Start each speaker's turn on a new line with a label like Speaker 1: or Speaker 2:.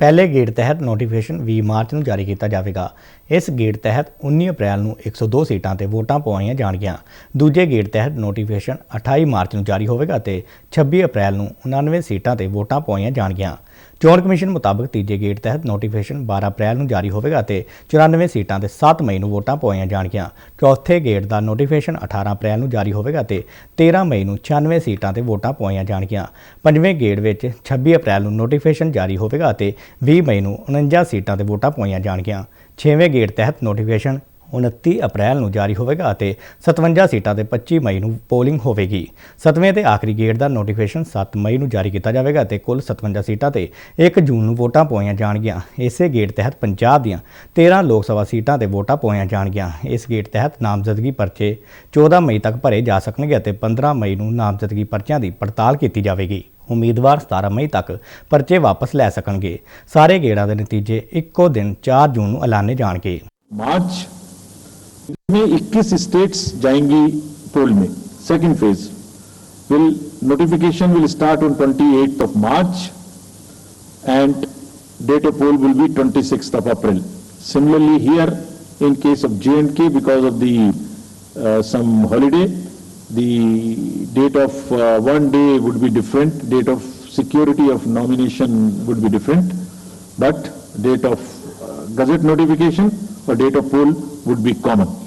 Speaker 1: ਪਹਿਲੇ ਗੇੜ ਤਹਿਤ ਨੋਟੀਫਿਕੇਸ਼ਨ 20 ਮਾਰਚ ਨੂੰ ਜਾਰੀ ਕੀਤਾ ਜਾਵੇਗਾ। ਇਸ ਗੇੜ ਤਹਿਤ 19 ਅਪ੍ਰੈਲ ਨੂੰ 102 ਸੀਟਾਂ ਤੇ ਵੋਟਾਂ ਪਵਾਈਆਂ ਜਾਣਗੀਆਂ। ਦੂਜੇ ਗੇੜ ਤਹਿਤ ਨੋਟੀਫਿਕੇਸ਼ਨ 28 ਮਾਰਚ ਨੂੰ ਜਾਰੀ ਹੋਵੇਗਾ ਤੇ 26 ਅਪ੍ਰੈਲ ਨੂੰ 99 ਸੀਟਾਂ ਤੇ ਵੋਟਾਂ ਪਵਾਈਆਂ ਜਾਣਗੀਆਂ। ਚੋਣ ਕਮਿਸ਼ਨ ਮੁਤਾਬਕ ਤੀਜੇ ਗੇੜ ਤਹਿਤ ਨੋਟੀਫਿਕੇਸ਼ਨ 12 ਅਪ੍ਰੈਲ ਨੂੰ ਜਾਰੀ ਹੋਵੇਗਾ ਅਤੇ 94 ਸੀਟਾਂ ਤੇ 7 ਮਈ ਨੂੰ ਵੋਟਾਂ ਪਵਾਈਆਂ ਜਾਣਗੀਆਂ। ਚੌਥੇ ਗੇੜ ਦਾ ਨੋਟੀਫਿਕੇਸ਼ਨ 18 ਅਪ੍ਰੈਲ ਨੂੰ ਜਾਰੀ ਹੋਵੇਗਾ ਅਤੇ 13 ਮਈ ਨੂੰ 96 ਸੀਟਾਂ ਤੇ ਵੋਟਾਂ ਪਵਾਈਆਂ ਜਾਣਗੀਆਂ। ਪੰਜਵੇਂ ਗੇੜ ਵਿੱਚ 26 ਅਪ੍ਰੈਲ ਨੂੰ ਨੋਟੀਫਿਕੇਸ਼ਨ ਜਾਰੀ ਹੋਵੇਗਾ ਅਤੇ 20 ਮਈ ਨੂੰ 49 ਸੀਟਾਂ ਤੇ ਵੋਟਾਂ ਪਵਾਈਆਂ ਜਾਣਗੀਆਂ। ਛੇਵੇਂ ਗੇੜ ਤਹਿਤ ਨੋਟੀਫਿਕੇਸ਼ਨ 29 ਅਪ੍ਰੈਲ ਨੂੰ ਜਾਰੀ ਹੋਵੇਗਾ ਅਤੇ 57 ਸੀਟਾਂ ਤੇ 25 ਮਈ ਨੂੰ ਪੋਲਿੰਗ ਹੋਵੇਗੀ। 7ਵੇਂ ਤੇ ਆਖਰੀ ਗੇੜ ਦਾ ਨੋਟੀਫਿਕੇਸ਼ਨ 7 ਮਈ ਨੂੰ ਜਾਰੀ ਕੀਤਾ ਜਾਵੇਗਾ ਅਤੇ ਕੁੱਲ 57 ਸੀਟਾਂ ਤੇ 1 ਜੂਨ ਨੂੰ ਵੋਟਾਂ ਪੋਈਆਂ ਜਾਣਗੀਆਂ। ਇਸੇ ਗੇੜ ਤਹਿਤ ਪੰਜਾਬ ਦੀਆਂ 13 ਲੋਕ ਸਭਾ ਸੀਟਾਂ ਤੇ ਵੋਟਾਂ ਪੋਈਆਂ ਜਾਣਗੀਆਂ। ਇਸ ਗੇੜ ਤਹਿਤ ਨਾਮਜ਼ਦਗੀ ਪਰਚੇ 14 ਮਈ ਤੱਕ ਭਰੇ ਜਾ ਸਕਣਗੇ ਅਤੇ 15 ਮਈ ਨੂੰ ਨਾਮਜ਼ਦਗੀ ਪਰਚਿਆਂ ਦੀ ਪੜਤਾਲ ਕੀਤੀ ਜਾਵੇਗੀ। ਉਮੀਦਵਾਰ 17 ਮਈ ਤੱਕ ਪਰਚੇ ਵਾਪਸ ਲੈ ਸਕਣਗੇ। ਸਾਰੇ ਗੇੜਾਂ ਦੇ ਨਤੀਜੇ ਇੱਕੋ ਦਿਨ 4 ਜੂਨ ਨੂੰ ਐਲਾਨੇ ਜਾਣਗੇ।
Speaker 2: ਮਾਰਚ में 21 स्टेट्स जाएंगी पोल में second phase will notification will start on 28th of March and date of poll will be 26th of April. Similarly here in case of J&K because of the uh, some holiday the date of uh, one day would be different date of security of nomination would be different but date of uh, gazette notification or date of poll would be common.